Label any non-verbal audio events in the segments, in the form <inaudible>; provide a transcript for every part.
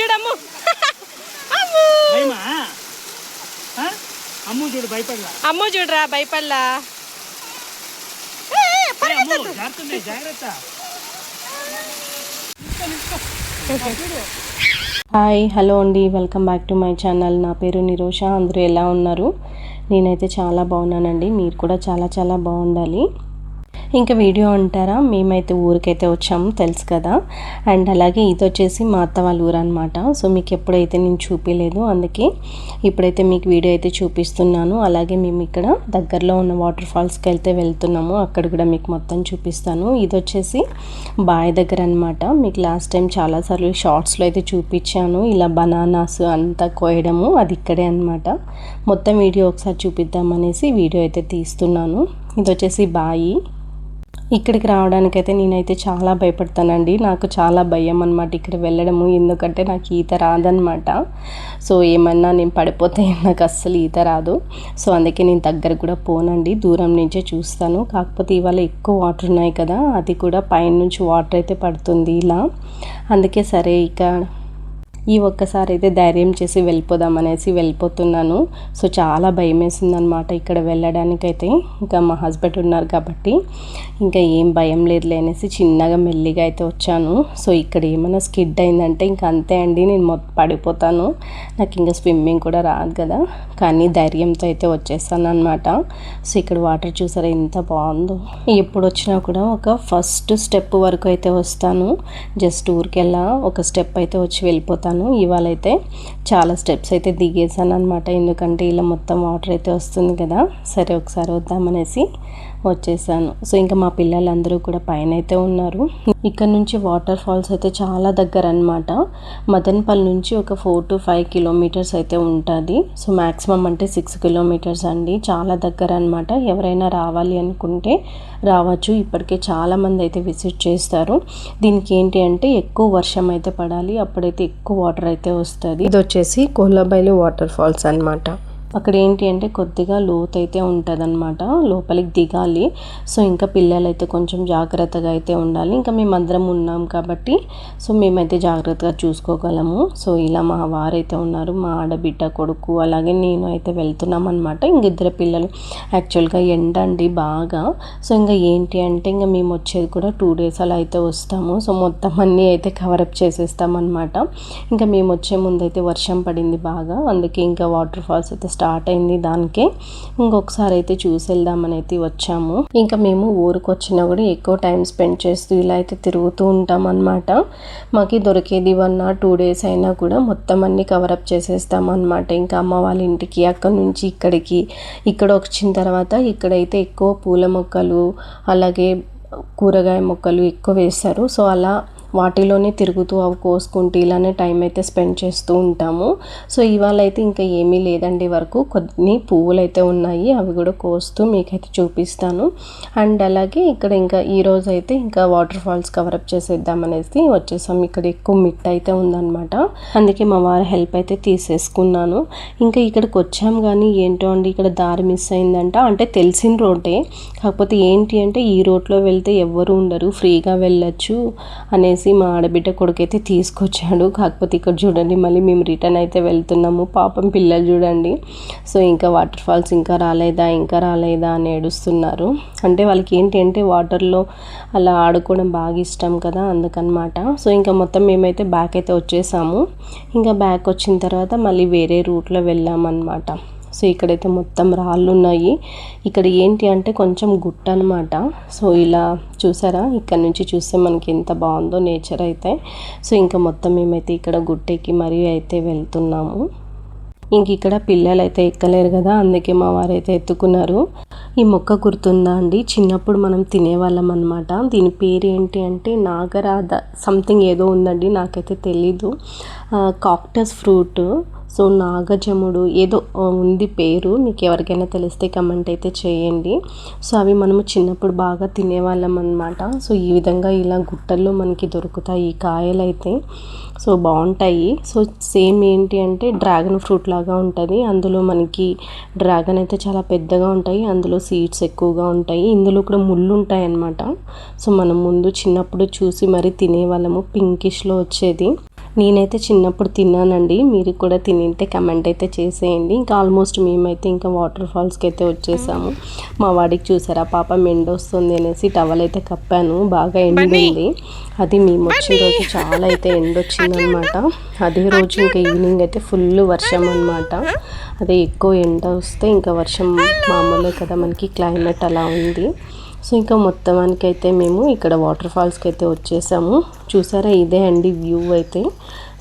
చూడమ్ము? అమ్ము. చూడు భయపడలా. అమ్ము చూడరా భయపడలా. జాగ్రత్త. హాయ్ హలో అండి welcome back to my channel. నా పేరు నిరోష అందరూ ఎలా ఉన్నారు? నేనైతే చాలా బాగున్నానండి మీరు కూడా చాలా చాలా బాగుండాలి. ఇంకా వీడియో అంటారా? మేమైతే ఊరికైతే వచ్చాము తెలుసు కదా. అండ్ అలాగే ఇది వచ్చేసి మా అత్త వాళ్ళ ఊరు అనమాట సో మీకు ఎప్పుడైతే నేను చూపించలేదు అందుకే ఇప్పుడైతే మీకు వీడియో అయితే చూపిస్తున్నాను. అలాగే మేము ఇక్కడ దగ్గరలో ఉన్న వాటర్ ఫాల్స్కి వెళ్తే వెళ్తున్నాము. అక్కడ కూడా మీకు మొత్తం చూపిస్తాను. ఇది వచ్చేసి బాయ్ దగ్గర అనమాట మీకు లాస్ట్ టైం చాలాసార్లు షార్ట్స్లో అయితే చూపించాను. ఇలా బనానాస్ అంతా కోయడము అది ఇక్కడే అనమాట మొత్తం వీడియో ఒకసారి చూపిద్దామనేసి వీడియో అయితే తీస్తున్నాను. ఇది వచ్చేసి బాయి. ఇక్కడికి రావడానికైతే నేనైతే చాలా భయపడతానండి. నాకు చాలా భయం అనమాట ఇక్కడ వెళ్ళడము. ఎందుకంటే నాకు ఈత రాదనమాట సో ఏమన్నా నేను పడిపోతే <laughs> నాకు అస్సలు ఈత రాదు. సో అందుకే నేను దగ్గర కూడా పోనండి. దూరం నుంచే చూస్తాను. కాకపోతే ఇవాళ ఎక్కువ వాటర్ ఉన్నాయి కదా అది కూడా పైనుంచి వాటర్ అయితే పడుతుంది ఇలా. అందుకే సరే ఇక ఈ ఒక్కసారి అయితే ధైర్యం చేసి వెళ్ళిపోదాం అనేసి వెళ్ళిపోతున్నాను. సో చాలా భయం వేసిందనమాట ఇక్కడ వెళ్ళడానికైతే. ఇంకా మా హస్బెండ్ ఉన్నారు కాబట్టి ఇంకా ఏం భయం లేదులే అనేసి చిన్నగా మెల్లిగా అయితే వచ్చాను. సో ఇక్కడ ఏమైనా స్కిడ్ అయిందంటే ఇంకా అంతే అండి నేను మొత్తం పడిపోతాను. నాకు ఇంకా స్విమ్మింగ్ కూడా రాదు కదా. కానీ ధైర్యంతో అయితే వచ్చేస్తాను అనమాట సో ఇక్కడ వాటర్ చూసారా ఎంత బాగుందో. ఎప్పుడు వచ్చినా కూడా ఒక ఫస్ట్ స్టెప్ వరకు అయితే వస్తాను. జస్ట్ ఊరికెళ్ళా ఒక స్టెప్ అయితే వచ్చి వెళ్ళిపోతాను. ఇవాళ అయితే చాలా స్టెప్స్ అయితే దిగేసాను అనమాట ఎందుకంటే ఇలా మొత్తం వాటర్ అయితే వస్తుంది కదా. సరే ఒకసారి వద్దామనేసి. వచ్చేసాను. సో ఇంకా మా పిల్లలందరూ కూడా పైన అయితే ఉన్నారు. ఇక్కడ నుంచి వాటర్ ఫాల్స్ అయితే చాలా దగ్గర అనమాట మదన్పల్లి నుంచి ఒక ఫోర్ టు ఫైవ్ కిలోమీటర్స్ అయితే ఉంటుంది. సో మ్యాక్సిమం అంటే సిక్స్ కిలోమీటర్స్ అండి. చాలా దగ్గర అనమాట ఎవరైనా రావాలి అనుకుంటే రావచ్చు. ఇప్పటికే చాలామంది అయితే విజిట్ చేస్తారు. దీనికి ఏంటి అంటే ఎక్కువ వర్షం అయితే పడాలి. అప్పుడైతే ఎక్కువ వాటర్ అయితే వస్తుంది. ఇది వచ్చేసి కోలాబైలు వాటర్ ఫాల్స్ అన్నమాట. అక్కడ ఏంటి అంటే కొద్దిగా లోతు అయితే ఉంటుందన్నమాట. లోపలికి దిగాలి. సో ఇంకా పిల్లలు అయితే కొంచెం జాగ్రత్తగా అయితే ఉండాలి. ఇంకా మేమందరం ఉన్నాం కాబట్టి సో మేమైతే జాగ్రత్తగా చూసుకోగలము. సో ఇలా మా వారైతే ఉన్నారు. మా ఆడబిడ్డ కొడుకు అలాగే నేను అయితే వెళ్తున్నాం అనమాట ఇంక ఇద్దరు పిల్లలు. యాక్చువల్గా ఎండ అండి బాగా. సో ఇంకా ఏంటి అంటే ఇంకా మేము వచ్చేది కూడా టూ డేస్ అలా అయితే వస్తాము. సో మొత్తం అన్నీ అయితే కవరప్ చేసేస్తామన్నమాట. ఇంకా మేము వచ్చే ముందు అయితే వర్షం పడింది బాగా. అందుకే ఇంకా వాటర్ ఫాల్స్ అయితే స్టార్ట్ స్టార్ట్ అయింది దానికే. ఇంకొకసారి అయితే చూసి వెళ్దామని అయితే వచ్చాము. ఇంకా మేము ఊరికి వచ్చినా కూడా ఎక్కువ టైం స్పెండ్ చేస్తూ ఇలా అయితే తిరుగుతూ ఉంటాం అనమాట మాకు దొరికేది వన్ ఆర్ టూ డేస్ అయినా కూడా మొత్తం అన్ని కవరప్ చేసేస్తాం అనమాట ఇంకా అమ్మ వాళ్ళ ఇంటికి అక్కడ నుంచి ఇక్కడికి ఇక్కడ వచ్చిన తర్వాత ఇక్కడైతే ఎక్కువ పూల మొక్కలు అలాగే కూరగాయ మొక్కలు ఎక్కువ వేస్తారు. సో అలా వాటిలోనే తిరుగుతూ అవి కోసుకుంటూ ఇలానే టైం అయితే స్పెండ్ చేస్తూ ఉంటాము. సో ఇవాళ అయితే ఇంకా ఏమీ లేదండి వరకు. కొన్ని పువ్వులు అయితే ఉన్నాయి అవి కూడా కోస్తూ మీకైతే చూపిస్తాను. అండ్ అలాగే ఇక్కడ ఇంకా ఈ రోజు అయితే ఇంకా వాటర్ ఫాల్స్ కవరప్ చేసేద్దామనేసి వచ్చేసాం. ఇక్కడ ఎక్కువ మిట్ అయితే ఉందన్నమాట. అందుకే మా వారి హెల్ప్ అయితే తీసేసుకున్నాను. ఇంకా ఇక్కడికి వచ్చాం కానీ ఏంటో అండి ఇక్కడ దారి మిస్ అయిందంట. అంటే తెలిసిన రోడ్డే. కాకపోతే ఏంటి అంటే ఈ రోడ్లో వెళ్తే ఎవ్వరు ఉండరు ఫ్రీగా వెళ్ళొచ్చు అనేసి మా ఆడబిడ్డ కొడుకైతే తీసుకొచ్చాడు. కాకపోతే ఇక్కడ చూడండి మళ్ళీ మేము రిటర్న్ అయితే వెళ్తున్నాము. పాపం పిల్లలు చూడండి. సో ఇంకా వాటర్ ఫాల్స్ ఇంకా రాలేదా ఇంకా రాలేదా అని ఏడుస్తున్నారు. అంటే వాళ్ళకి ఏంటి అంటే వాటర్లో అలా ఆడుకోవడం బాగా ఇష్టం కదా అందుకనమాట. సో ఇంకా మొత్తం మేమైతే బ్యాక్ అయితే వచ్చేసాము. ఇంకా బ్యాక్ వచ్చిన తర్వాత మళ్ళీ వేరే రూట్లో వెళ్ళామన్నమాట. సో ఇక్కడైతే మొత్తం రాళ్ళు ఉన్నాయి ఇక్కడ ఏంటి అంటే కొంచెం గుట్ట అనమాట సో ఇలా చూసారా? ఇక్కడ నుంచి చూస్తే మనకి ఎంత బాగుందో నేచర్ అయితే. సో ఇంకా మొత్తం మేమైతే ఇక్కడ గుట్టెక్కి మరీ అయితే వెళ్తున్నాము. ఇంక ఇక్కడ పిల్లలు అయితే ఎక్కలేరు కదా అందుకే మా వారైతే ఎత్తుకున్నారు. ఈ మొక్క గుర్తుందా అండి? చిన్నప్పుడు మనం తినేవాళ్ళం అనమాట దీని పేరు ఏంటి అంటే నాగరాధ సంథింగ్ ఏదో ఉందండి నాకైతే తెలీదు. Cactus fruit. సో నాగజముడు ఏదో ఉంది పేరు. మీకు ఎవరికైనా తెలిస్తే కమెంట్ అయితే చేయండి. సో అవి మనము చిన్నప్పుడు బాగా తినేవాళ్ళం అనమాట సో ఈ విధంగా ఇలా గుట్టల్లో మనకి దొరుకుతాయి ఈ కాయలు అయితే సో బాగుంటాయి. సో సేమ్ ఏంటి అంటే డ్రాగన్ ఫ్రూట్ లాగా ఉంటుంది. అందులో మనకి డ్రాగన్ అయితే చాలా పెద్దగా ఉంటాయి. అందులో సీడ్స్ ఎక్కువగా ఉంటాయి. ఇందులో కూడా ముళ్ళు ఉంటాయి అన్నమాట. సో మనం ముందు చిన్నప్పుడు చూసి మరి తినేవాళ్ళము. పింకిష్లో వచ్చేది. నేనైతే చిన్నప్పుడు తిన్నానండి. మీరు కూడా తినింటే కమెంట్ అయితే చేసేయండి. ఇంకా ఆల్మోస్ట్ మేమైతే ఇంకా వాటర్ ఫాల్స్కి అయితే వచ్చేసాము. మా వాడికి చూసారా పాప మెండ వస్తుంది అనేసి టవల్ అయితే కప్పాను. బాగా ఎండింది అది మేము వచ్చిన రోజు చాలా అయితే ఎండ వచ్చిందనమాట. అదే రోజు ఇంకా ఈవినింగ్ అయితే ఫుల్ వర్షం అనమాట అదే ఎక్కువ ఎండ వస్తే ఇంకా వర్షం మామూలే కదా మనకి క్లైమేట్ అలా ఉంది. సో ఇంకా మొత్తానికి అయితే మేము ఇక్కడ వాటర్ ఫాల్స్కి అయితే వచ్చేసాము. చూసారా? ఇదే అండి వ్యూ అయితే.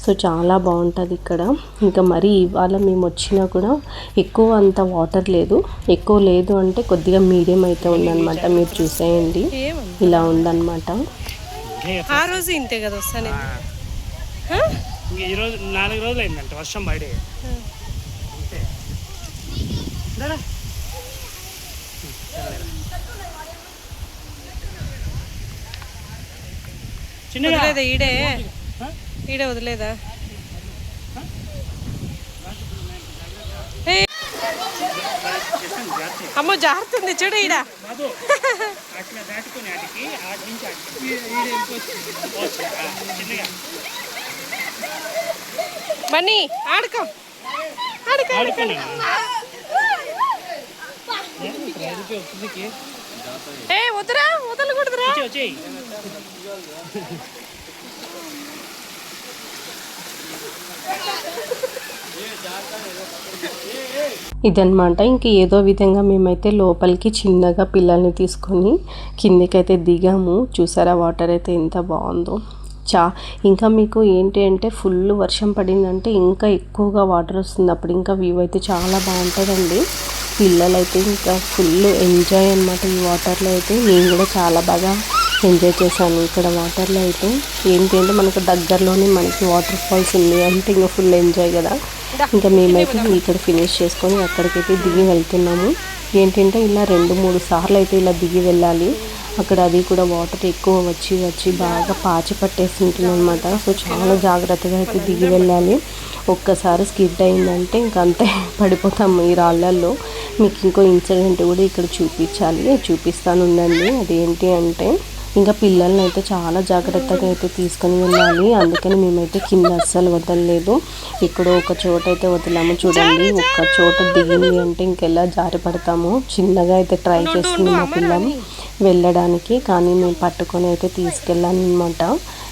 సో చాలా బాగుంటుంది ఇక్కడ. ఇంకా మరి ఇవాళ మేము వచ్చినా కూడా ఎక్కువ అంత వాటర్ లేదు. ఎక్కువ లేదు అంటే కొద్దిగా మీడియం అయితే ఉందన్నమాట. మీరు చూసేయండి. ఇలా ఉందన్నమాట. ఆ రోజు ఇంతే కదా వస్తాను. ఈరోజు నాలుగు రోజులు అయిందంట వర్షం పడి అంతే దాదా. చిన్నగా వదిలేదా ఈడే? ఈడే వదిలేదా? ఏయ్. అమ్మో జారుతుంది చూడు ఈడ. బన్నీ ఆడుకో. ఆడుకో వస్తుంది ఏ వద్దురా వదలకూడదురా. ఇదన్నమాట ఇంక ఏదో విధంగా మేమైతే లోపలికి చిన్నగా పిల్లల్ని తీసుకొని కిందికైతే దిగాము. చూసారా వాటర్ అయితే ఎంత బాగుందో. చా ఇంకా మీకు ఏంటి అంటే ఫుల్ వర్షం పడిందంటే ఇంకా ఎక్కువగా వాటర్ వస్తుంది. అప్పుడు ఇంకా వ్యూ అయితే చాలా బాగుంటుందండి. పిల్లలు అయితే ఇంకా ఫుల్ ఎంజాయ్ అనమాట ఈ వాటర్లో అయితే. నేను కూడా చాలా బాగా ఎంజాయ్ చేశాను ఇక్కడ వాటర్లో అయితే. ఏంటి అంటే మనకు దగ్గరలోనే మనకి వాటర్ ఫాల్స్ ఉంది అంటే ఇంకా ఫుల్ ఎంజాయ్ కదా. ఇంకా మేమైతే ఇక్కడ ఫినిష్ చేసుకొని అక్కడికైతే దిగి వెళ్తున్నాము. ఏంటంటే ఇలా రెండు మూడు సార్లు అయితే ఇలా దిగి వెళ్ళాలి. అక్కడ అది కూడా వాటర్ ఎక్కువ వచ్చి వచ్చి బాగా పాచి పట్టేసి ఉంటుంది అనమాట సో చాలా జాగ్రత్తగా అయితే దిగి వెళ్ళాలి. ఒక్కసారి స్కిడ్ అయిందంటే ఇంక అంతే <laughs> పడిపోతాము ఈ రాళ్ళల్లో. మీకు ఇంకో ఇన్సిడెంట్ కూడా ఇక్కడ చూపించాలి. చూపిస్తాను ఉండండి. అదేంటి అంటే ఇంకా పిల్లల్ని అయితే చాలా జాగ్రత్తగా అయితే తీసుకొని వెళ్ళాలి. అందుకని మేమైతే కింద అస్సలు వదలలేదు. ఇక్కడ ఒక చోట అయితే వదిలాము. చూడండి ఒక్క చోట దిగింది అంటే ఇంకెలా జారి పడతాము. చిన్నగా అయితే ట్రై చేస్తుంది మా పిల్లలు. వెళ్ళడానికి కానీ మేము పట్టుకొని అయితే తీసుకెళ్ళాను అనమాట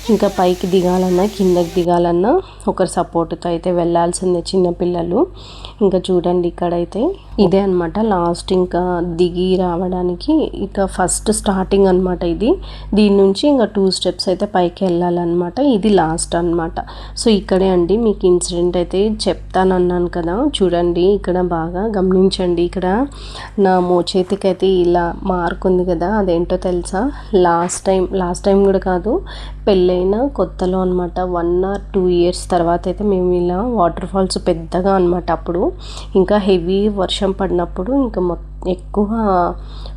ఇంకా పైకి దిగాలన్నా కిందకి దిగాలన్నా ఒకరి సపోర్ట్తో అయితే వెళ్ళాల్సిందే చిన్నపిల్లలు ఇంకా చూడండి ఇక్కడైతే ఇదే అనమాట లాస్ట్ ఇంకా దిగి రావడానికి ఇక ఫస్ట్ స్టార్టింగ్ అనమాట ఇది. దీని నుంచి ఇంకా టూ స్టెప్స్ అయితే పైకి వెళ్ళాలన్నమాట. ఇది లాస్ట్ అన్నమాట. సో ఇక్కడే అండి మీకు ఇన్సిడెంట్ అయితే చెప్తానన్నాను కదా. చూడండి ఇక్కడ బాగా గమనించండి. ఇక్కడ నా మోచేతికి అయితే ఇలా మార్క్ ఉంది కదా. అదేంటో తెలుసా? లాస్ట్ టైం లాస్ట్ టైం కూడా కాదు పెళ్ళైన కొత్తలో అనమాట వన్ ఆర్ టూ ఇయర్స్ తర్వాత అయితే మేము ఇలా వాటర్ ఫాల్స్ పెద్దగా అనమాట అప్పుడు. ఇంకా హెవీ వర్షం పడినప్పుడు ఇంకా మొత్తం ఎక్కువ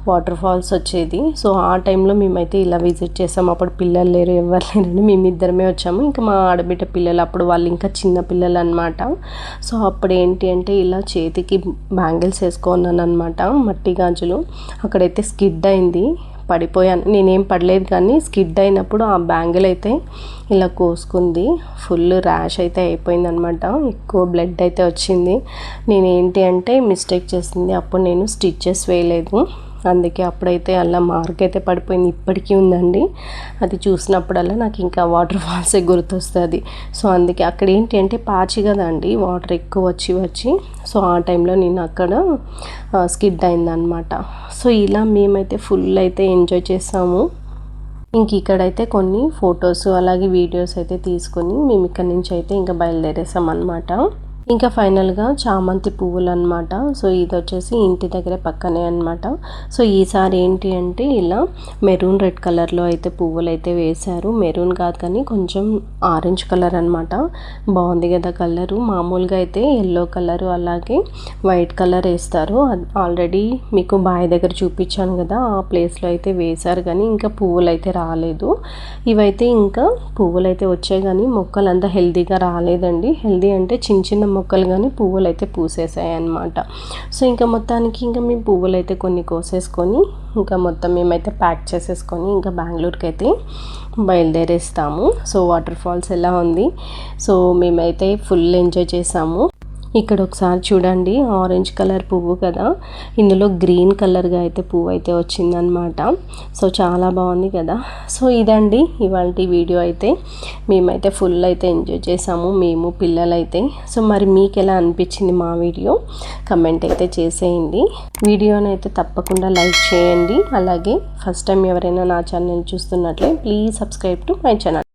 వాటర్ ఫాల్స్ వచ్చేది. సో ఆ టైంలో మేమైతే ఇలా విజిట్ చేసాము అప్పుడు పిల్లలు లేరు ఎవరు లేరని మేమిద్దరమే వచ్చాము. ఇంకా మా ఆడబిడ్డ పిల్లలు అప్పుడు వాళ్ళు ఇంకా చిన్న పిల్లలు అనమాట సో అప్పుడు ఏంటి అంటే ఇలా చేతికి బ్యాంగిల్స్ వేసుకున్నాను అనమాట మట్టి గాజులు. అక్కడైతే స్కిడ్ అయింది. పడిపోయాను. నేనేం పడలేదు కానీ స్కిడ్ అయినప్పుడు ఆ బ్యాంగిల్ అయితే ఇలా కోసుకుంది. ఫుల్ ర్యాష్ అయితే అయిపోయింది అనమాట ఎక్కువ బ్లడ్ అయితే వచ్చింది. నేను ఏంటి అంటే మిస్టేక్ చేసింది. అప్పుడు నేను స్టిచ్చెస్ వేయలేదు. అందుకే అప్పుడైతే అలా మార్క్ అయితే పడిపోయింది. ఇప్పటికీ ఉందండి. అది చూసినప్పుడల్లా నాకు ఇంకా వాటర్ ఫాల్సే గుర్తొస్తుంది. సో అందుకే అక్కడ ఏంటి అంటే పాచి కదండి వాటర్ ఎక్కువ వచ్చి వచ్చి. సో ఆ టైంలో నేను అక్కడ స్కిడ్ అయిందనమాట సో ఇలా మేమైతే ఫుల్ అయితే ఎంజాయ్ చేసాము. ఇంక ఇక్కడైతే కొన్ని ఫొటోస్ అలాగే వీడియోస్ అయితే తీసుకొని మేము ఇక్కడ నుంచి అయితే ఇంకా బయలుదేరేసాం అనమాట ఇంకా ఫైనల్గా చామంతి పువ్వులు అనమాట సో ఇది వచ్చేసి ఇంటి దగ్గర పక్కనే అనమాట సో ఈసారి ఏంటి అంటే ఇలా మెరూన్ రెడ్ కలర్లో అయితే పువ్వులు అయితే వేశారు. మెరూన్ కాదు కానీ కొంచెం ఆరెంజ్ కలర్ అనమాట బాగుంది కదా కలరు. మామూలుగా అయితే ఎల్లో కలరు అలాగే వైట్ కలర్ వేస్తారు. ఆల్రెడీ మీకు బావి దగ్గర చూపించాను కదా ఆ ప్లేస్లో అయితే వేశారు కానీ ఇంకా పువ్వులు అయితే రాలేదు. ఇవైతే ఇంకా పువ్వులు అయితే వచ్చాయి కానీ మొక్కలు అంతా హెల్దీగా రాలేదండి. హెల్దీ అంటే చిన్న చిన్న మొక్కలు కానీ పువ్వులు అయితే పూసేసాయి అన్నమాట సో ఇంకా మొత్తానికి ఇంకా మేము పువ్వులు అయితే కొన్ని కోసేసుకొని ఇంకా మొత్తం మేమైతే ప్యాక్ చేసేసుకొని ఇంకా బెంగళూరుకి అయితే బయలుదేరేస్తాము. సో వాటర్ ఫాల్స్ ఎలా ఉంది? సో మేమైతే ఫుల్ ఎంజాయ్ చేసాము. ఇక్కడ ఒకసారి చూడండి ఆరెంజ్ కలర్ పువ్వు కదా. ఇందులో గ్రీన్ కలర్గా అయితే పువ్వు అయితే వచ్చిందనమాట సో చాలా బాగుంది కదా. సో ఇదండి ఇవాళ వీడియో అయితే. మేమైతే ఫుల్ అయితే ఎంజాయ్ చేసాము మేము పిల్లలైతే. సో మరి మీకు ఎలా అనిపించింది మా వీడియో? కమెంట్ అయితే చేసేయండి. వీడియోని అయితే తప్పకుండా లైక్ చేయండి. అలాగే ఫస్ట్ టైం ఎవరైనా నా channel చూస్తున్నట్లే please subscribe to my channel.